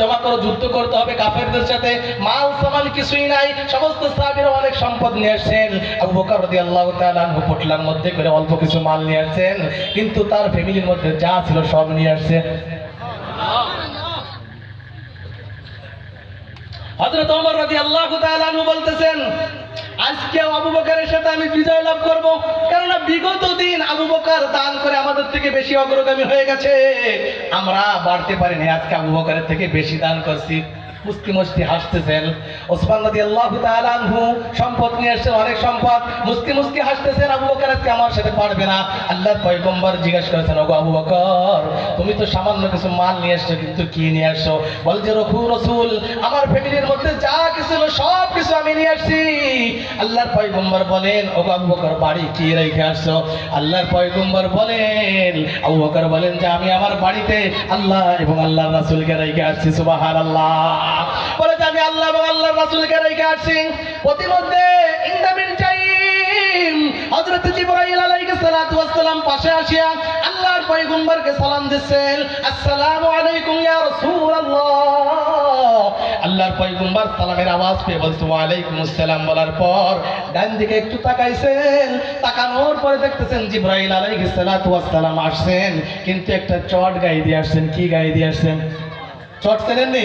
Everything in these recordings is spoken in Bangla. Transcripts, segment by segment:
মধ্যে যুদ্ধ করতে হবে কাফেরদের সাথে। মাল কিছুই নাই, সমস্ত অনেক সম্পদ নিয়ে আসছেন। মধ্যে করে অল্প কিছু মাল নিয়ে আসছেন, কিন্তু তার ফ্যামিলির মধ্যে যা ছিল সব নিয়ে আসছে। ওমর রাদিয়াল্লাহু তাআলা আনহু বলতেছেন আজকে আবু বকারের সাথে আমি বিজয় লাভ করব। কেননা বিগত দিন আবু বকার দান করে আমাদের থেকে বেশি অগ্রগামী হয়ে গেছে। আমরা বাড়তে পারিনি, আজকে আবু বকরের থেকে বেশি দান করছি। মুস্তি মুস্তি হাসতেছেন। ওসমান রাদিয়াল্লাহু তাআলা আনহু সম্পদ নিয়ে আসছেন, অনেক সম্পদ। মুস্তি মুস্তি হাসতেছেন, আবু বকর আজকে আমার সাথে পারবে না। আল্লাহর পয়গম্বর জিজ্ঞেস করেছেন, ওগো আবু বকর, তুমি তো সামান্য কিছু মাল নিয়ে আসছো, কিন্তু কি নিয়ে আসছো? বল যে রঘু রসুল, আমার ফ্যামিলির মধ্যে যা কিছু সব কিছু আমি নিয়ে আসছি। আল্লাহর পয়গম্বর বলেন, ওগো আবু বকর, বাড়ি কি রেখে আসছো? আল্লাহর পয়গম্বর বলেন, আবু বকর বলেন যে, আমি আমার বাড়িতে আল্লাহ এবং আল্লাহর রাসূলকে রেখে আসছি, সুবহানাল্লাহ। বলে যে আমি আল্লাহ এবং আল্লাহর রাসূলকে রেখে আসছি। প্রতিমধ্যে ইন দ্য টাইম হযরত জিবরাইল আলাইহিস সালাতু ওয়াস সালাম পাশে আসিয়া আল্লাহর পয়গম্বরকে সালাম আসসালামু আলাইকুম ইয়া রাসূলুল্লাহ। আল্লাহর পয়গম্বর সালামের আওয়াজ পেয়ে বলছে আসসালাম বলার পর ডান দিকে একটু তাকাইছেন। তাকানোর পরে দেখতেছেন জিবরাইল আলাইহিস সালাতু ওয়াস সালাম আসছেন। কিন্তু একটা চট গায়ে দিয়ে আসছেন। কি গায়ে দিয়ে আসছেন? চট চেনেন নি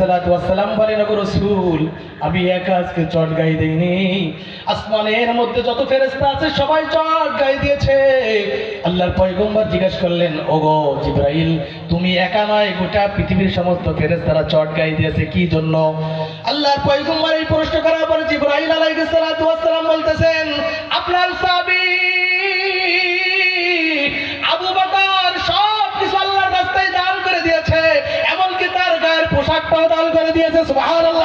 সালাতু ওয়াস সালাম বলেন রাসূল, আমি একা আজকে চট গায়ে দেইনি। আসমানের মধ্যে যত ফেরেশতা আছে, সবাই চট গায়ে দিয়েছে। আল্লাহর পয়গম্বর জিজ্ঞেস করলেন, ওগো জিবরাইল, তুমি একা নয়, গোটা পৃথিবীর সমস্ত ফেরেশতারা চট গায়ে দিয়েছে, কি জন্য? আল্লাহর পয়গম্বর এই প্রশ্ন করার পরে ওয়াস সালাম বলতেছেন, আপনার সাবি আলম!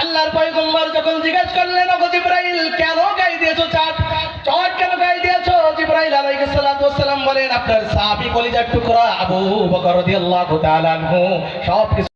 আল্লাহর পয়গম্বর যখন জিজ্ঞেস করলেন জিব্রাইল কেন গায়ে দিয়েছ চাট চট কেন গায়ে দিয়েছ? জিব্রাইল আলাইহিস সালাতু ওয়াস সালাম বলেন আপনার সাহাবী কলিজার টুকরা আবু বকর রাদিয়াল্লাহু তাআলা আনহু সব কিছু